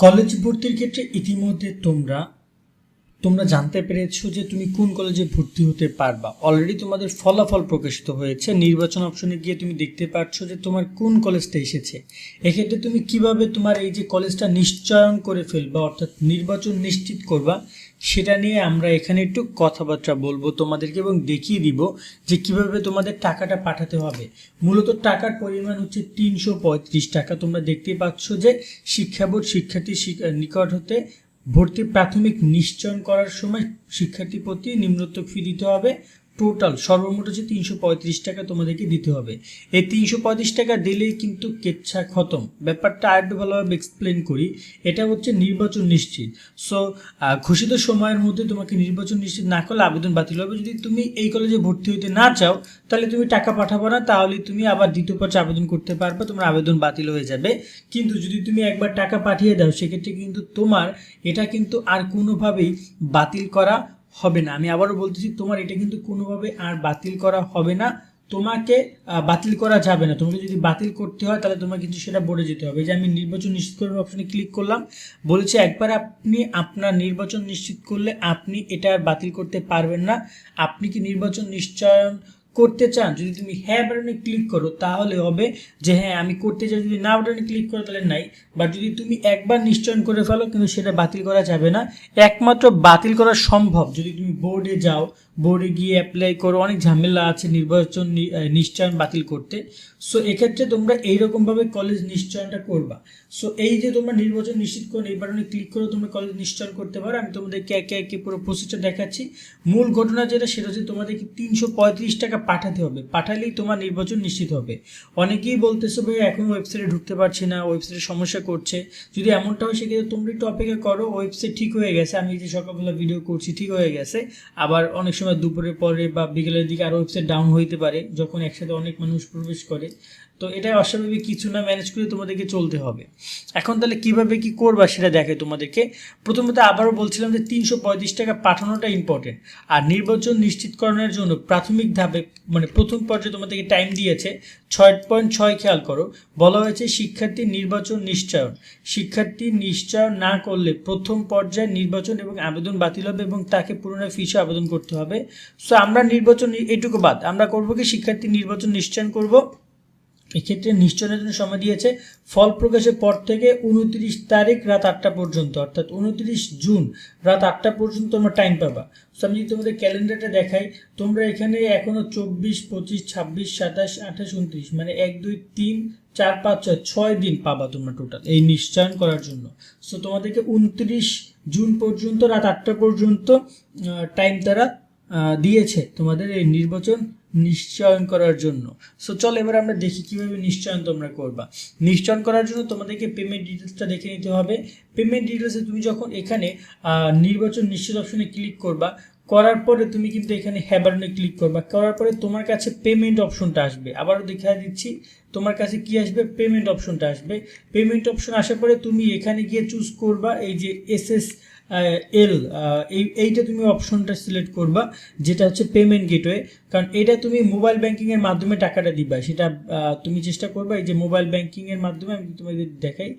College ভর্তির ক্ষেত্রে ইতিমধ্যে তোমরা তোমরা জানতে পেরেছ যে তুমি কোন কলেজে ভর্তি হতে পারবা। অলরেডি তোমাদের ফলাফল প্রকাশিত হয়েছে। নির্বাচন অপশনে গিয়ে তুমি দেখতে পাচ্ছ যে তোমার কোন কলেজটা এসেছে। এক্ষেত্রে তুমি কীভাবে তোমার এই যে কলেজটা নিশ্চয়ন করে ফেলবা, অর্থাৎ নির্বাচন নিশ্চিত করবা, সেটা নিয়ে আমরা এখানে একটু কথাবার্তা বলব তোমাদেরকে এবং দেখিয়ে দিব যে কীভাবে তোমাদের টাকাটা পাঠাতে হবে। মূলত টাকার পরিমাণ হচ্ছে তিনশো পঁয়ত্রিশ টাকা। তোমরা দেখতেই পাচ্ছ যে শিক্ষা বোর্ড শিক্ষার্থী নিকট হতে ভর্তি প্রাথমিক নিশ্চয়ন করার সময় শিক্ষার্থী প্রতি নিম্নোক্ত ফি দিতে হবে। টোটাল সর্বমোট হচ্ছে তিনশো পঁয়ত্রিশ টাকা তোমাদেরকে দিতে হবে। এই তিনশো পঁয়ত্রিশ টাকা দিলেই কিন্তু কেচ্ছা খতম। ব্যাপারটা আর একটু ভালোভাবে এক্সপ্লেন করি। এটা হচ্ছে নির্বাচন নিশ্চিত। সো ঘোষিত সময়ের মধ্যে তোমাকে নির্বাচন নিশ্চিত না করলে আবেদন বাতিল হবে। যদি তুমি এই কলেজে ভর্তি হতে না চাও, তাহলে তুমি টাকা পাঠাবো না, তাহলে তুমি আবার দ্বিতীয় পর্যায়ে আবেদন করতে পারবে, তোমার আবেদন বাতিল হয়ে যাবে। কিন্তু যদি তুমি একবার টাকা পাঠিয়ে দাও, সেক্ষেত্রে কিন্তু তোমার এটা কিন্তু আর কোনোভাবেই বাতিল করা হবে না। আমি আবারও বলতেছি, তোমার এটা কিন্তু কোনোভাবে আর বাতিল করা হবে না। তোমাকে বাতিল করা যাবে না। তোমাকে যদি বাতিল করতে হয়, তাহলে তোমাকে কিন্তু সেটা বলে যেতে হবে। যে আমি নির্বাচন নিশ্চিত করার অপশনে ক্লিক করলাম, বলছে একবার আপনি আপনার নির্বাচন নিশ্চিত করলে আপনি এটা বাতিল করতে পারবেন না। আপনি কি নির্বাচন নিশ্চয়ন করতে চান, যদি তুমি হ্যাঁ বাটনে ক্লিক করো, তাহলে হবে যে হ্যাঁ আমি করতে চাই, যদি না বাটনে ক্লিক করো, তাহলে নাই। বাট যদি তুমি একবার নিশ্চয়ন করে ফেলো, কিন্তু সেটা বাতিল করা যাবে না। একমাত্র বাতিল করা সম্ভব। যদি তুমি বোর্ডে যাও বোর্ডে গিয়ে অ্যাপ্লাই করো, অনেক ঝামেলা আছে নির্বাচন নিশ্চয়ন বাতিল করতে। সো এক্ষেত্রে তোমরা এইরকমভাবে কলেজ নিশ্চয়নটা করবা। সো এই যে তোমরা নির্বাচন নিশ্চিত করে বাটনে ক্লিক করে, তোমরা কলেজ নিশ্চয়ন করতে পারো। আমি তোমাদেরকে একে একে পুরো প্রসেসটা দেখাচ্ছি। মূল ঘটনা যেটা, সেটা হচ্ছে তোমাদেরকে তিনশো পঁয়ত্রিশ টাকা পাঠাতে হবে। পাঠালেই তোমার নির্বাচন নিশ্চিত হবে। অনেকেই বলতেছো, ভাই, এখন ওয়েবসাইটে ঢুকতে পারছি না ওয়েবসাইটে সমস্যা করছে। যদি এমনটা হয়, সেক্ষেত্রে তোমরা একটু অপেক্ষা করো ওয়েবসাইট ঠিক হয়ে গেছে। আমি যে সকালবেলা ভিডিও করছি, ঠিক হয়ে গেছে। আবার অনেক সময় দুপুরের পরে বা বিকেলের দিকে আরও ওয়েবসাইট ডাউন হইতে পারে, যখন একসাথে অনেক মানুষ প্রবেশ করে। তো এটা অস্বাভাবিক, কিছু না ম্যানেজ করে তোমাদেরকে চলতে হবে। এখন তাহলে কীভাবে কি করবা সেটা দেখে তোমাদেরকে। প্রথমত আবারও বলছিলাম যে তিনশো পঁয়ত্রিশ টাকা পাঠানোটা ইম্পর্টেন্ট আর নির্বাচন নিশ্চিতকরণের জন্য প্রাথমিক ধাপে মানে প্রথম পর্যায়ে তোমাদেরকে টাইম দিয়েছে ছয় পয়েন্ট ছয় খেয়াল করো। বলা হয়েছে শিক্ষার্থী নির্বাচন নিশ্চয়ন। শিক্ষার্থী নিশ্চয়ন না করলে প্রথম পর্যায়ে নির্বাচন এবং আবেদন বাতিল হবে এবং তাকে পুনরায় ফিসে আবেদন করতে হবে। সো আমরা নির্বাচন, এটুকু বাদ, আমরা করব কি শিক্ষার্থী নির্বাচন নিশ্চয়ন করব? এক্ষেত্রে জন্য সময় দিয়েছে। ফল প্রকাশের পর থেকে উনত্রিশ তারিখ রাত আটটা পর্যন্ত, অর্থাৎ উনত্রিশ জুন রাত আটটা পর্যন্ত তোমরা টাইম পাবা। আমি যদি তোমাদের ক্যালেন্ডারটা দেখাই, তোমরা এখানে এখনও চব্বিশ, পঁচিশ, ছাব্বিশ, সাতাশ, আঠাশ, উনত্রিশ মানে এক, দুই, তিন, চার, পাঁচ, ছয় ছয় দিন পাবা তোমরা টোটাল এই নিশ্চয়ন করার জন্য। সো তোমাদেরকে উনত্রিশ জুন পর্যন্ত, রাত আটটা পর্যন্ত টাইম তারা দিয়েছে তোমাদের এই নির্বাচন নিশ্চয়ন করার জন্য। সো চলো এবার আমরা দেখি কীভাবে নিশ্চয়ন তোমরা করবা। নিশ্চয়ন করার জন্য তোমাদেরকে পেমেন্ট ডিটেলসটা দেখে নিতে হবে। পেমেন্ট ডিটেলসে তুমি যখন এখানে নির্বাচন নিশ্চিত অপশনে ক্লিক করবা, করার পরে তুমি কিন্তু এখানে হ্যাবারনে ক্লিক করবা। করার পরে তোমার কাছে পেমেন্ট অপশনটা আসবে। আবারও দেখা দিচ্ছি, তোমার কাছে কি আসবে? পেমেন্ট অপশনটা আসবে। পেমেন্ট অপশন আসার পরে তুমি এখানে গিয়ে চুজ করবা, এই যে এস এস এল এই, এইটা তুমি অপশনটা সিলেক্ট করবা, যেটা হচ্ছে পেমেন্ট গেটওয়ে কারণ এটা তুমি মোবাইল ব্যাংকিংয়ের মাধ্যমে টাকাটা দিবা। সেটা তুমি চেষ্টা করবা এই যে মোবাইল ব্যাংকিংয়ের মাধ্যমে আমি তোমাদের দেখাই।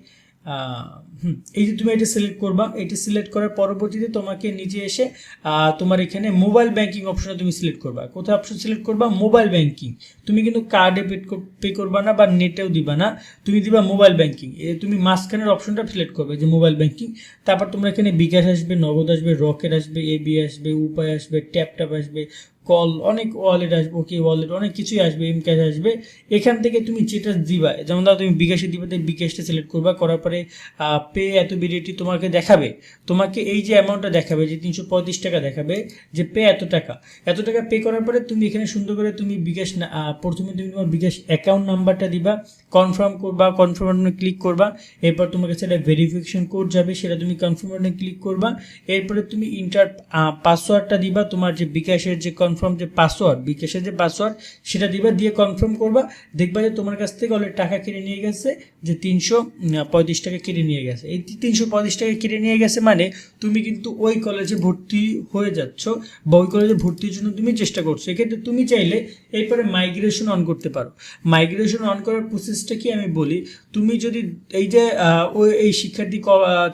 এই যে তুমি এটা সিলেক্ট করবা, এটা সিলেক্ট করার পরবর্তীতে তোমাকে নিচে এসে তোমার এখানে মোবাইল ব্যাংকিং অপশনে তুমি সিলেক্ট করবা। কোথায় অপশন সিলেক্ট করবা? মোবাইল ব্যাংকিং তুমি কিন্তু কার্ডে পে করবা না বা নেটেও দিবা না। তুমি দিবা মোবাইল ব্যাংকিং এ তুমি মাঝখানের অপশনটা সিলেক্ট করবে যে মোবাইল ব্যাংকিং তারপর তোমরা এখানে বিকাশ আসবে, নগদ আসবে রকেট আসবে এবি আসবে উপায় আসবে ট্যাপ ট্যাপ আসবে। কল, অনেক ওয়ালেট আসবে ওকে ওয়ালেট অনেক কিছুই আসবে এম ক্যাশ আসবে, এখান থেকে তুমি যেটা দিবা, যেমন ধরো তুমি বিকাশে দিবা তাই বিকাশটা সিলেক্ট করবা, করার পরে পে এত বিলিটি তোমাকে দেখাবে, তোমাকে এই যে অ্যামাউন্টটা দেখাবে, যে তিনশো পঁয়ত্রিশ টাকা দেখাবে, যে পে এত টাকা এত টাকা পে করার পরে তুমি এখানে সুন্দর করে তুমি বিকাশ প্রথমে তুমি তোমার বিকাশ অ্যাকাউন্ট নাম্বারটা দিবা কনফার্ম করবা কনফার্ম বাটনে ক্লিক করবা, এরপর তোমার কাছে একটা ভেরিফিকেশন কোড যাবে, সেটা তুমি কনফার্ম বাটনে ক্লিক করবা, এরপরে তুমি ইন্টার পাসওয়ার্ডটা দিবা, তোমার যে বিকাশের যে কনফার্ম কনফার্ম যে পাসওয়ার্ড বিকাশের যে পাসওয়ার্ড সেটা দিবা, দিয়ে কনফার্ম করবা, দেখবা যে তোমার কাছ থেকে অলরেডি টাকা কেটে নিয়ে গেছে, যে তিনশো পঁয়ত্রিশ টাকা কেটে নিয়ে গেছে। এই তিনশো পঁয়ত্রিশ টাকা কেটে নিয়ে গেছে মানে তুমি কিন্তু ওই কলেজে ভর্তি হয়ে যাচ্ছ বা ওই কলেজে ভর্তির জন্য তুমি চেষ্টা করছ। এক্ষেত্রে তুমি চাইলে এরপরে মাইগ্রেশন অন করতে পারো। মাইগ্রেশন অন করার প্রসেসটা কি আমি বলি, তুমি যদি এই যে ওই, এই শিক্ষার্থী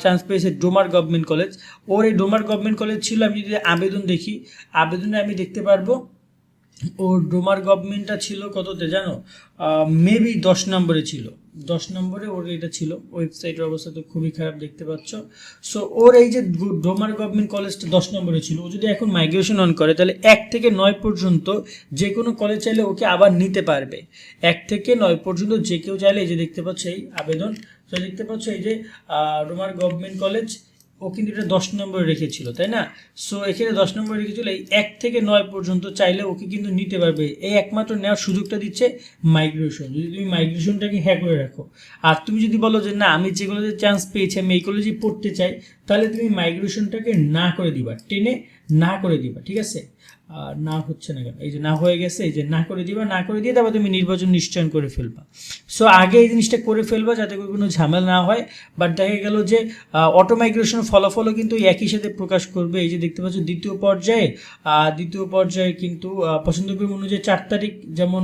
চান্স পেয়েছে ডোমার গভর্নমেন্ট কলেজ ওর এই ডোমার গভর্নমেন্ট কলেজ ছিল, আমি যদি আবেদন দেখি, আবেদনে আমি দেখতে পারব? ওর ডোমার গভর্নমেন্টটা ছিল কততে জানো? মেবি দশ নম্বরে ছিল। দশ নম্বরে ওর এটা ছিল। ওয়েবসাইটের অবস্থা তো খুবই খারাপ দেখতে পাচ্ছ। সো ওর এই যে ডোমার গভর্নমেন্ট কলেজটা দশ নম্বরে ছিল, ও যদি এখন মাইগ্রেশন অন করে, তাহলে এক থেকে নয় পর্যন্ত যে কোনো কলেজ চাইলে ওকে আবার নিতে পারবে। এক থেকে নয় পর্যন্ত যে কেউ চাইলে এই যে দেখতে পাচ্ছ এই আবেদন, তো দেখতে পাচ্ছ এই যে ডোমার গভর্নমেন্ট কলেজ ও কিন্তু এটা দশ নম্বরে রেখেছিল, তাই না? সো এখানে দশ নম্বরে রেখেছিল, এই এক থেকে নয় পর্যন্ত চাইলে ওকে কিন্তু নিতে পারবে। এই একমাত্র নেওয়ার সুযোগটা দিচ্ছে মাইগ্রেশন যদি তুমি মাইগ্রেশনটাকে হ্যাক করে রাখো। আর তুমি যদি বলো যে, না, আমি যে কলেজে চান্স পেয়েছি, আমি এই কলেজে পড়তে চাই, তাহলে তুমি মাইগ্রেশনটাকে না করে দিবা। টেনে না করে দিবা, ঠিক আছে? না হচ্ছে না কেন? এই যে না হয়ে গেছে, এই যে না করে দিবা, না করে দিয়ে তারপর তুমি নির্বাচন নিশ্চয়ন করে ফেলবা। সো আগে এই জিনিসটা করে ফেলবা যাতে করে কোনো ঝামেলা না হয়। বাট দেখা গেল যে অটো মাইগ্রেশন ফলাফলও কিন্তু একই সাথে প্রকাশ করবে। এই যে দেখতে পাচ্ছ, দ্বিতীয় পর্যায়ে দ্বিতীয় পর্যায়ে কিন্তু পছন্দক্রম অনুযায়ী চার তারিখ যেমন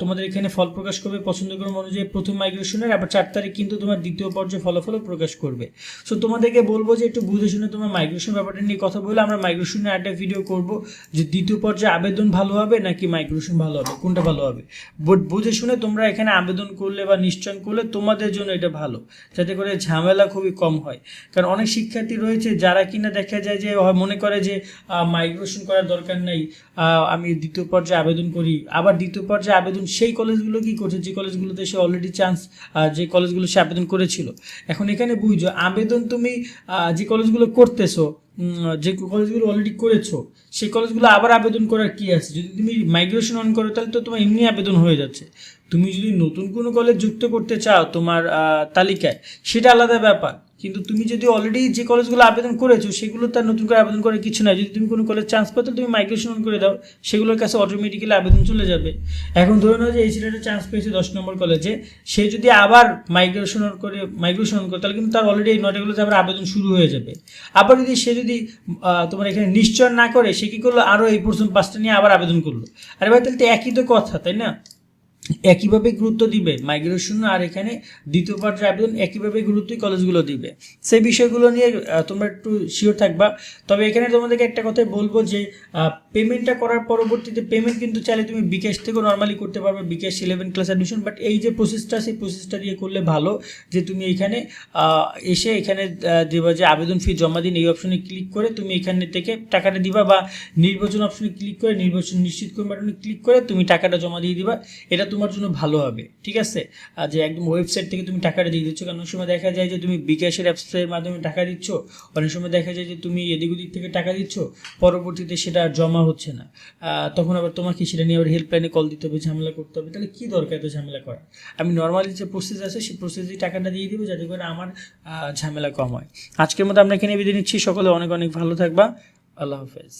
তোমাদের এখানে ফল প্রকাশ করবে পছন্দক্রম অনুযায়ী প্রথম মাইগ্রেশনের আবার চার তারিখ কিন্তু তোমার দ্বিতীয় পর্যায়ে ফলাফলও প্রকাশ করবে। সো তোমাদেরকে বলব যে, একটু বুঝে শুনে তোমার মাইগ্রেশন ব্যাপারটা নিয়ে কথা বলে আমরা মাইগ্রেশনের একটা ভিডিও করব। যে দ্বিতীয় পর্যায়ে আবেদন ভালো হবে নাকি মাইগ্রেশন ভালো হবে? কোনটা ভালো হবে? বাট বুঝে শুনে তোমরা এখানে আবেদন করলে বা নিশ্চয়ন করলে তোমাদের জন্য এটা ভালো। যাতে করে ঝামেলা খুবই কম হয়। কারণ অনেক শিক্ষার্থী রয়েছে যারা কিনা দেখা যায় যে মনে করে যে মাইগ্রেশন করার দরকার নেই আমি দ্বিতীয় পর্যায়ে আবেদন করি। আবার দ্বিতীয় পর্যায়ে আবেদন সেই কলেজগুলো কি করছে? যে কলেজগুলোতে সে অলরেডি চান্স যে কলেজগুলো সে আবেদন করেছিল। এখন এখানে বুঝছ আবেদন তুমি যে কলেজগুলো করতেছো যে কলেজগুলো অলরেডি করেছ, সেই কলেজগুলো আবার আবেদন করার কি আছে? যদি তুমি মাইগ্রেশন অন করো, তাহলে তো তোমার এমনি আবেদন হয়ে যাচ্ছে। তুমি যদি নতুন কোনো কলেজ যুক্ত করতে চাও তোমার তালিকায়, সেটা আলাদা ব্যাপার। কিন্তু তুমি যদি অলরেডি যে কলেজগুলো আবেদন করেছ, সেগুলো তার নতুন করে আবেদন করার কিছু নাই। যদি তুমি কোনো কলেজ চান্স পাও, তাহলে তুমি মাইগ্রেশন করে দাও। সেগুলোর কাছে অটোমেটিক্যালি আবেদন চলে যাবে। এখন ধরে নাও যে এই ছেলেটা চান্স পেয়েছে দশ নম্বর কলেজে সে যদি আবার মাইগ্রেশন করে মাইগ্রেশন করে, তাহলে কিন্তু তার অলরেডি এই নয়টা কলেজে আবার আবেদন শুরু হয়ে যাবে। আবার যদি সে যদি তোমার এখানে নিশ্চয় না করে, সে কী করল? আরও এই প্রথম পাঁচটা নিয়ে আবার আবেদন করল। আরে ভাই, তাহলে তো একই তো কথা, তাই না? একইভাবে গুরুত্ব দিবে মাইগ্রেশন আর এখানে দ্বিতীয় পর্যায়ে আবেদন, একইভাবে গুরুত্বই কলেজগুলো দিবে। সেই বিষয়গুলো নিয়ে তোমরা একটু শিওর থাকবা। তবে এখানে তোমাদেরকে একটা কথাই বলব যে পেমেন্টটা করার পরবর্তীতে পেমেন্ট কিন্তু চাইলে তুমি বিকাশ থেকেও নর্মালি করতে পারবে, bKash eleven class admission but এই যে প্রসেসটা সেই প্রসেসটা দিয়ে করলে ভালো যে তুমি এখানে এসে এখানে দেবা যে আবেদন ফি জমা দিন এই অপশনে ক্লিক করে তুমি এখানে থেকে টাকাটা দিবা বা নির্বাচন অপশনে ক্লিক করে নির্বাচন নিশ্চিত করে বাটনে ক্লিক করে তুমি টাকাটা জমা দিয়ে দিবা। এটা তোমার জন্য ভালো হবে, ঠিক আছে? আর যে একদম ওয়েবসাইট থেকে তুমি টাকাটা দিয়ে দিচ্ছ, কারণ অনেক সময় দেখা যায় যে তুমি বিকাশের অ্যাপসের মাধ্যমে টাকা দিচ্ছ, অনেক সময় দেখা যায় যে তুমি এদিক ওদিক থেকে টাকা দিচ্ছ, পরবর্তীতে সেটা জমা হচ্ছে না। তখন আবার তোমাকে সেটা নিয়ে আবার হেল্পলাইনে কল দিতে হবে, ঝামেলা করতে হবে। তাহলে কী দরকার এত ঝামেলা করা আমি নর্মালি যে প্রসেস আছে, সেই প্রসেসেই টাকাটা দিয়ে দিব যাতে করে আমার ঝামেলা কম হয়। আজকের মতো আমরা এখানে বিদায় নিচ্ছি। সকলে অনেক অনেক ভালো থাকবা। আল্লাহ হাফেজ।